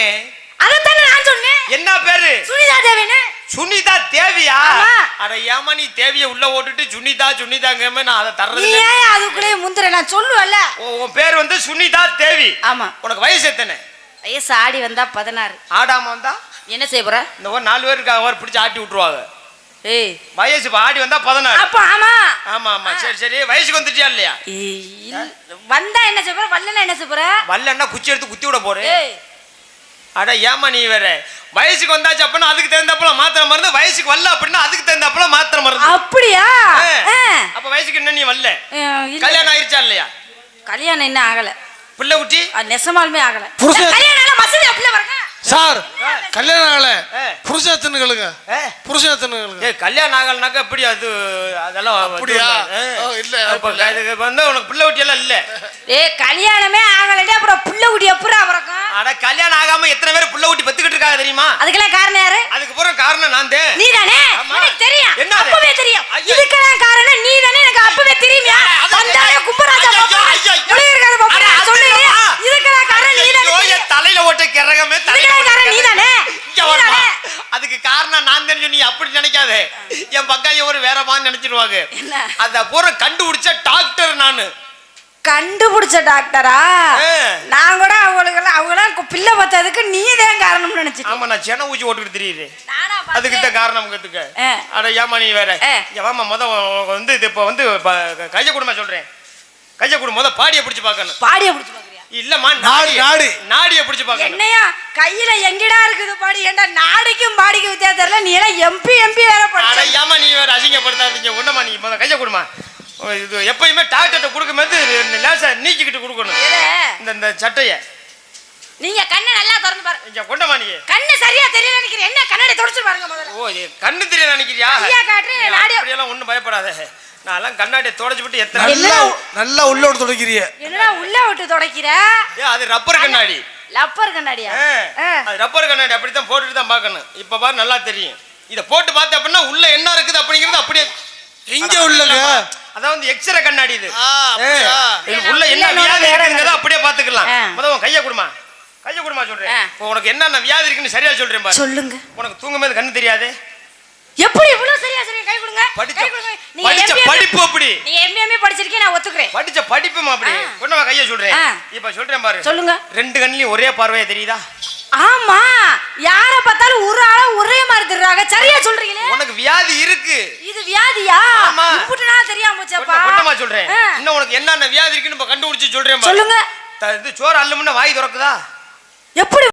நான் சொன்னேன். என்ன பேரு? சுனிதா தேவின்னு. சுனிதா தேவியா. அட ஏமா நீ தேவிய உள்ள ஓட்டுட்டு சுனிதா சுனிதாங்கமே நான் அதை நீ தர்றது இல்ல. ஏன் அதுக்குள்ளே முந்திர நான் சொல்லுவல்ல உன் பேர் வந்து சுனிதா தேவி. ஆமா. உனக்கு வயசு எத்தனை? வயசு ஆடி வந்தா பதினாறு. ஆடாம வந்தா? என்ன செய்ய போற? இந்த ஒரு நாலு பேருக்கு அவர் பிடிச்சி ஆட்டி விட்டுருவாங்க. ஏய். வயசு இப்ப ஆடி வந்தா பதினாறு. அப்ப ஆமா. ஆமா ஆமா. சரி சரி. வயசுக்கு வந்துட்டியா இல்லையா. வந்தா என்ன செய்ய போற? வரலன்னா என்ன செய்ய போற? வல்லன்னா குச்சி எடுத்து குத்தி விட போறேன். அட ஏமா நீ வேற? வயசுக்கு வந்தாச்சு அப்படின்னா அதுக்கு தகுந்தாப்புல மாத்திரை மருந்து வயசுக்கு வரல அப்படின்னா அதுக்கு தகுந்தாப்புல மாத்திரை மருந்து. அப்படியா. அப்ப வயசுக்கு என்ன நீ வரல. கல்யாணம் ஆயிருச்சா இல்லையா? கல்யாணம் இன்னும் ஆகல. பிள்ளை குட்டி? நெசமாலுமே ஆகல. சார் கல்யாணம் ஆகல. ஏ, தின்னுகளுங்க ஏய் கல்யாணம் ஆகலனாக்கா எப்படி அது அதெல்லாம் அப்படியா? இல்ல, வந்து உனக்கு பிள்ளை குட்டி எல்லாம் இல்ல. ஏய் கல்யாணமே ஆகலடி அப்புறம் புள்ள குடி எப்பரா பிறக்கும் அட கல்யாணம் ஆகாம எத்தனை பேர் பிள்ளை குட்டி பெத்துக்கிட்டு இருக்காங்க தெரியுமா? அதுக்கெல்லாம் காரணம் யாரு? அதுக்கு பூரா காரணம் நான் தான். நீதானே? ஆமா. எனக்கு தெரியும். என்ன? அப்பவே தெரியும். இதுக்கெல்லாம் காரணம் நீதானே? எனக்கு அப்பவே தெரியுமியா. அது- வந்தாலே கும்பராஜா ஐயோ, பாப்பா. சொல்லு. இதுக்கெல்லாம் காரணம் ஐயோ, நீதானே என் தலையில ஓட்ட கிறகமே தலையில காரணம் வருமா? நீதானே? அதுக்கு காரணம் நான் தான் சொல்லி அப்படி நினைக்காத. என் பக்காய ஒரு வேற மாதிரி நினைச்சிருவாங்க? அத பூரா கண்டுபிடிச்ச டாக்டர் நானு. கண்டுபிடிச்ச டாக்டரா? ஆ. நான் கூட அவங்களுக்கு எல்லாம் அவங்க எல்லாம் பிள்ளை பார்த்ததுக்கு நீதான் காரணம்னு நினைச்சிட்டேன் ஆமா நான் சென ஊசி ஓட்டுக்கிட்டு தெரியுது நானா அதுக்கு. தான் காரணம் கத்துக்க. அட ஏமா நீ வேற? வாமா முத வந்து இது இப்ப வந்து ப- கைய குடுமா சொல்றேன். கைய குடு முத பாடிய பிடிச்சு பார்க்கணும். பாடிய பிடிச்சு பாக்குறியா இல்லம்மா நாடி, நாடி. நாடிய பிடிச்சு பார்க்கணும். என்னையா கையில எங்கடா இருக்குது பாடி? ஏண்டா நாடிக்கும் பாடிக்கும் வித்தியாசம் தெரியல. நீ எல்லாம் எம்பி எம்பி வேற அட படிச்ச ஏமா நீ வேற அசிங்கப்படுத்தாதீங்க. ஒண்ணுமா நீ முத கைய குடுமா இது எப்பயுமே டாக்டர்கிட்ட கொடுக்கும்போது லேசா நீக்கிக்கிட்டு கொடுக்கணும்? இந்த இந்த சட்டைய. நீங்க கண்ணை நல்லா திறந்து பாருங்க. இங்க கொண்டமா நீ கண்ணு சரியா தெரியல நினைக்கிறேன். என்ன கண்ணாடி தொடச்சு பாருங்க முதல்ல. ஓ இது கண்ணு தெரிய நினைக்கிறியா? ஐயா காட்டு, நீ நாடிய- அப்படியெல்லாம் ஒண்ணும் பயப்படாத. நான்லாம் கண்ணாடியை தொடச்சு விட்டு எத்தனை நல்லா நல்லா உள்ளோட தொடக்கிறிய. என்னடா உள்ள விட்டு துடைக்கிற? ஏ அது ரப்பர் கண்ணாடி. லப்பர் கண்ணாடியா. அது ரப்பர் கண்ணாடி. அப்படித்தான் போட்டுட்டு தான் பார்க்கணும். இப்ப பாரு நல்லா தெரியும். இத போட்டு பார்த்த அப்படின்னா உள்ள என்ன இருக்குது அப்படிங்கிறது அப்படியே எங்க உள்ளங்க. அதான் வந்து எக்ஸ்ரே கண்ணாடி இது. உள்ள என்ன வியாதி இருக்குங்கிறத. அப்படியே பாத்துக்கலாம். முதல்ல உன் கைய கொடுமா. கைய கொடுமா சொல்றேன். இப்போ உனக்கு என்னென்ன வியாதி இருக்குன்னு சரியா சொல்றேன் பாரு. சொல்லுங்க. உனக்கு தூங்கும்போது கண்ணு தெரியாது? எப்படி இவ்வளவு சரியா சரியா கை கொடுங்க. படிச்ச கை கொடுங்க. நீங்க படிச்ச படிப்பு அப்படி. நீங்க எம்பிஎம்ஏ படிச்சிருக்கீங்க நான் ஒத்துக்கிறேன். படிச்ச படிப்புமா அப்படி. கொண்டவா கைய சொல்றேன். இப்ப சொல்றேன் பாரு. சொல்லுங்க. ரெண்டு கண்ணிலையும் ஒரே பார்வையா தெரியுதா? ஆமா. யார பார்த்தாலும் ஒரு ஆளா ஒரே மாதிரி தெரியுறாங்க. சரியா சொல்றீங்களே? உனக்கு வியாதி இருக்கு. இது வியாதியா? ஆமா. இப்படி நான் தெரியாம போச்சப்பா கொண்டமா சொல்றேன். இன்னும் உனக்கு என்னென்ன வியாதி இருக்குன்னு இப்ப கண்டுபிடிச்சு சொல்றேன் பாரு. சொல்லுங்க. இது சோறு அள்ளுமுன்ன வாய் திறக்குதா? எப்படி